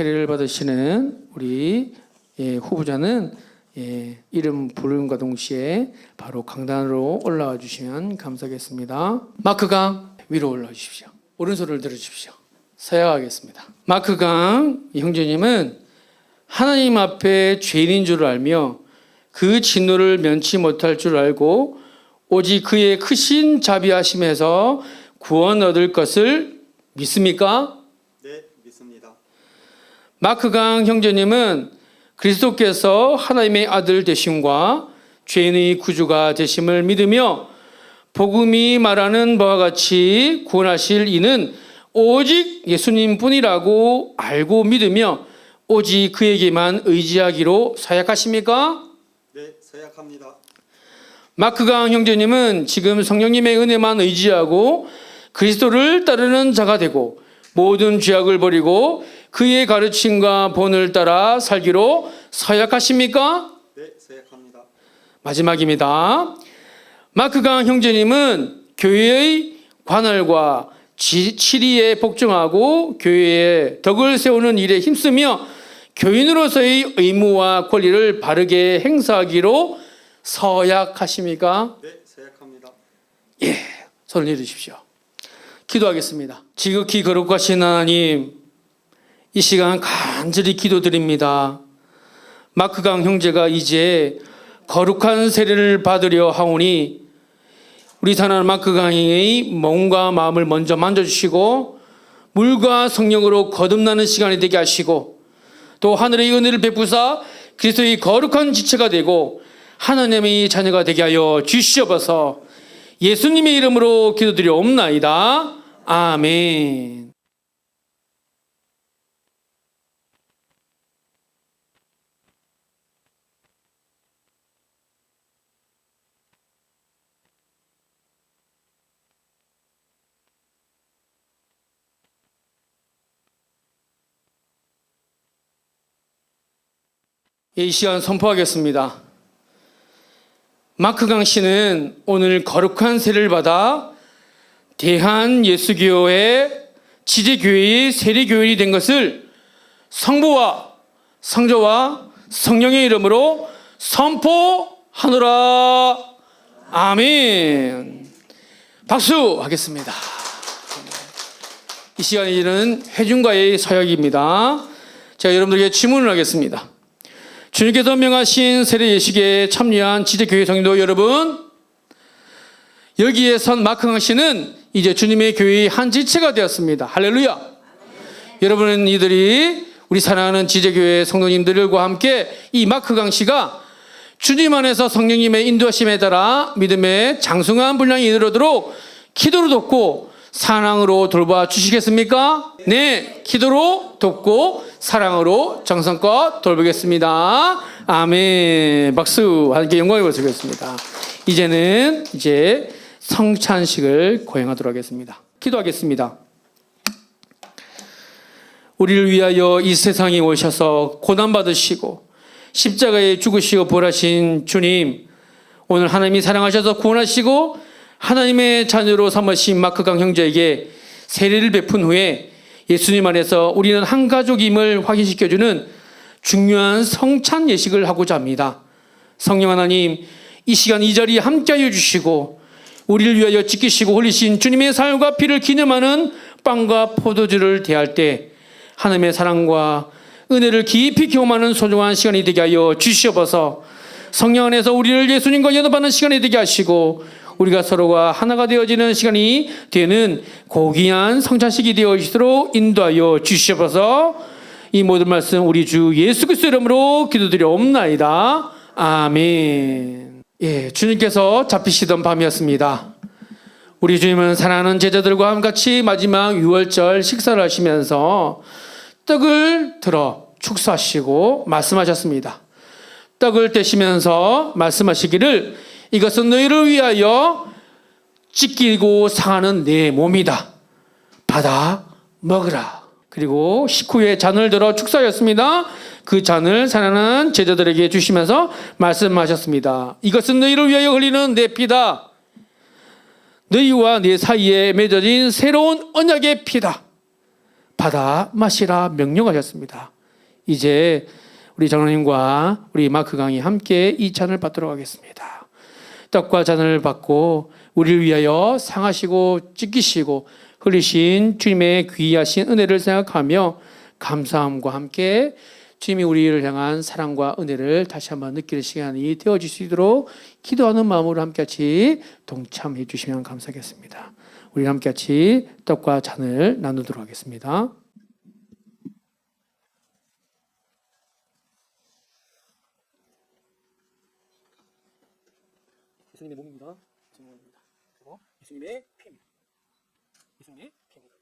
세례를 받으시는 우리 예, 후보자는 예, 이름 부름과 동시에 바로 강단으로 올라와 주시면 감사하겠습니다. 마크강 위로 올라와 주십시오. 오른손을 들어 주십시오. 서약하겠습니다. 마크강 형제님은 하나님 앞에 죄인인 줄 알며 그 진노를 면치 못할 줄 알고 오직 그의 크신 자비하심에서 구원 얻을 것을 믿습니까? 마크강 형제님은 그리스도께서 하나님의 아들 되심과 죄인의 구주가 되심을 믿으며 복음이 말하는 바와 같이 구원하실 이는 오직 예수님 뿐이라고 알고 믿으며 오직 그에게만 의지하기로 서약하십니까? 네, 서약합니다. 마크강 형제님은 지금 성령님의 은혜만 의지하고 그리스도를 따르는 자가 되고 모든 죄악을 버리고 그의 가르침과 본을 따라 살기로 서약하십니까? 네, 서약합니다. 마지막입니다. 마크강 형제님은 교회의 관할과 지- 치리에 복종하고 교회의 덕을 세우는 일에 힘쓰며 교인으로서의 의무와 권리를 바르게 행사하기로 서약하십니까? 네, 서약합니다. 손을 내리십시오. 기도하겠습니다. 지극히 거룩하신 하나님, 이 시간 간절히 기도드립니다. 마크강 형제가 이제 거룩한 세례를 받으려 하오니 우리 사랑 마크강의 몸과 마음을 먼저 만져주시고 물과 성령으로 거듭나는 시간이 되게 하시고 또 하늘의 은혜를 베푸사 그리스도의 거룩한 지체가 되고 하나님의 자녀가 되게 하여 주시옵소서 예수님의 이름으로 기도드리옵나이다. 아멘. 이 시간 선포하겠습니다. 마크 강 씨는 오늘 거룩한 세를 받아 대한 예수교의 지제교회의 세례교인이 된 것을 성부와 성조와 성령의 이름으로 선포하노라. 아멘. 박수 하겠습니다. 이 시간에는 회중과의 서약입니다. 제가 여러분들에게 질문을 하겠습니다. 주님께서 명하신 세례 예식에 참여한 지제교회 성도 여러분, 여기에 선 마크강 씨는 이제 주님의 교회의 한 지체가 되었습니다. 할렐루야. 여러분은 이들이 우리 사랑하는 지제교회 성도님들과 함께 이 마크강 씨가 주님 안에서 성령님의 인도하심에 따라 믿음의 장승한 분량이 이르도록 기도로 돕고 사랑으로 돌봐 주시겠습니까? 네, 기도로 돕고 사랑으로 정성껏 돌보겠습니다. 아멘. 박수 함께 영광을 보시겠습니다. 이제는 이제 성찬식을 고행하도록 하겠습니다. 기도하겠습니다. 우리를 위하여 이 세상에 오셔서 고난 받으시고 십자가에 죽으시고 부활하신 주님, 오늘 하나님이 사랑하셔서 구원하시고 하나님의 자녀로 삼으신 마크강 형제에게 세례를 베푼 후에 예수님 안에서 우리는 한 가족임을 확인시켜주는 중요한 성찬 예식을 하고자 합니다. 성령 하나님, 이 시간 이 자리에 함께하여 주시고 우리를 위하여 지키시고 흘리신 주님의 살과 피를 기념하는 빵과 포도주를 대할 때 하나님의 사랑과 은혜를 깊이 경험하는 소중한 시간이 되게 하여 주시옵소서. 성령 안에서 우리를 예수님과 연합하는 시간이 되게 하시고 우리가 서로가 하나가 되어지는 시간이 되는 고귀한 성찬식이 되어지도록 인도하여 주시옵소서. 이 모든 말씀 우리 주 예수 그리스도 이름으로 기도드려옵나이다. 아멘. 예, 주님께서 잡히시던 밤이었습니다. 우리 주님은 사랑하는 제자들과 같이 마지막 6월절 식사를 하시면서 떡을 들어 축사하시고 말씀하셨습니다. 떡을 떼시면서 말씀하시기를 이것은 너희를 위하여 찢기고 상하는 내 몸이다. 받아 먹으라. 그리고 식후에 잔을 들어 축사하였습니다. 그 잔을 사랑하는 제자들에게 주시면서 말씀하셨습니다. 이것은 너희를 위하여 흘리는 내 피다. 너희와 내 사이에 맺어진 새로운 언약의 피다. 받아 마시라 명령하셨습니다. 이제 우리 장로님과 우리 마크 강이 함께 이 잔을 받도록 하겠습니다. 떡과 잔을 받고 우리를 위하여 상하시고 찢기시고 흘리신 주님의 귀하신 은혜를 생각하며 감사함과 함께 주님이 우리를 향한 사랑과 은혜를 다시 한번 느끼는 시간이 되어질 수 있도록 기도하는 마음으로 함께 같이 동참해 주시면 감사하겠습니다. 우리 함께 같이 떡과 잔을 나누도록 하겠습니다. 예수님의 몸입니다. 몸입니다. 그리고 예수님의 피입니다. 예수님의 피입니다.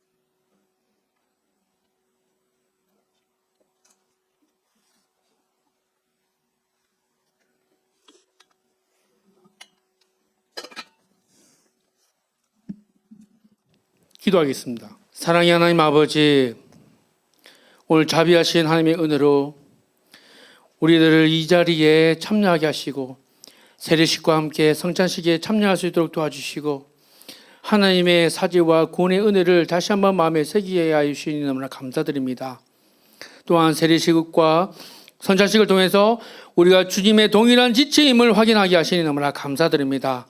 기도하겠습니다. 사랑의 하나님 아버지, 오늘 자비하신 하나님의 은혜로 우리들을 이 자리에 참여하게 하시고 세례식과 함께 성찬식에 참여할 수 있도록 도와주시고 하나님의 사지와 구원의 은혜를 다시 한번 마음에 새기게 하여 주시니 너무나 감사드립니다. 또한 세례식과 선찬식을 통해서 우리가 주님의 동일한 지체임을 확인하게 하시니 너무나 감사드립니다.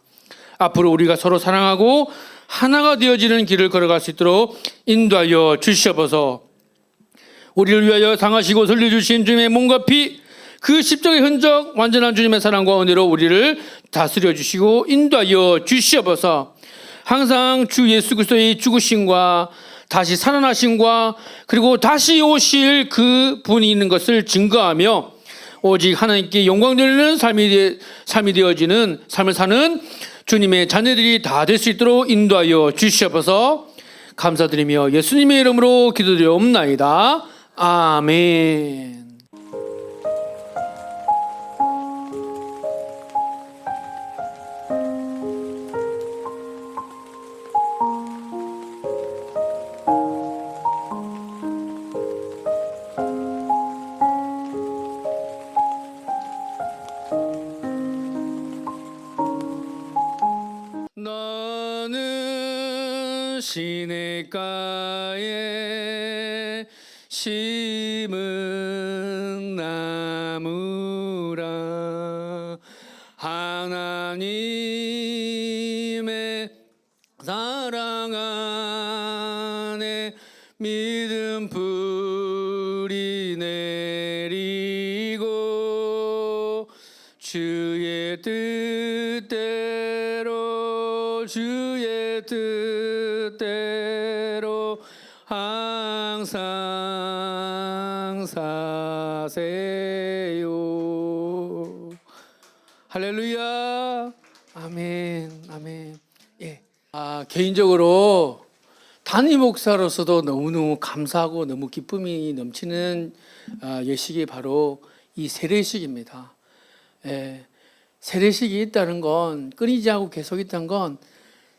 앞으로 우리가 서로 사랑하고 하나가 되어지는 길을 걸어갈 수 있도록 인도하여 주시옵소서. 우리를 위하여 당하시고 설려주신 주님의 몸과 피, 그 십자가의 흔적, 완전한 주님의 사랑과 은혜로 우리를 다스려 주시고 인도하여 주시옵소서. 항상 주 예수 그리스도의 죽으심과 다시 살아나심과 그리고 다시 오실 그 분이 있는 것을 증거하며 오직 하나님께 영광 돌리는 삶이, 되- 삶이 되어지는 삶을 사는 주님의 자녀들이 다 될 수 있도록 인도하여 주시옵소서 감사드리며 예수님의 이름으로 기도드리옵나이다. 아멘. 시냇가에 심은 나무라. 하나님의 사랑 안에 믿음 뿌리 내리고 주의 뜻대로 주 아멘. 아멘. 예. 아, 개인적으로 단임 목사로서도 너무너무 감사하고 너무 기쁨이 넘치는 아, 예식이 바로 이 세례식입니다. 예. 세례식이 있다는 건 끊이지 않고 계속 있다는 건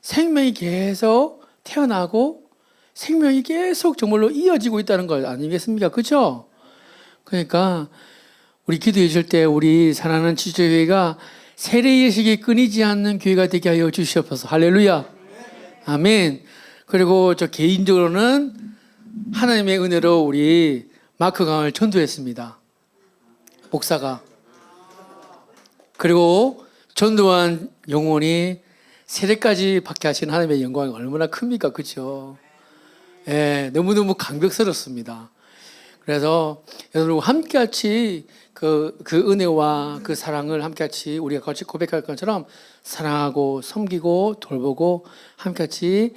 생명이 계속 태어나고 생명이 계속 정말로 이어지고 있다는 것 아니겠습니까? 그렇죠? 그러니까 우리 기도해 줄때 우리 사랑하는 지주교회가 세례 예식이 끊이지 않는 교회가 되게 하여 주시옵소서. 할렐루야. 아멘. 그리고 저 개인적으로는 하나님의 은혜로 우리 마크 강을 전도했습니다. 목사가. 그리고 전도한 영혼이 세례까지 받게 하신 하나님의 영광이 얼마나 큽니까? 그렇죠? 예, 너무너무 감격스럽습니다. 그래서 여러분 함께 같이 그, 그 은혜와 그 사랑을 함께 같이 우리가 같이 고백할 것처럼 사랑하고 섬기고 돌보고 함께 같이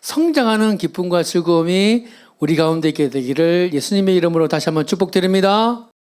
성장하는 기쁨과 즐거움이 우리 가운데 있게 되기를 예수님의 이름으로 다시 한번 축복드립니다.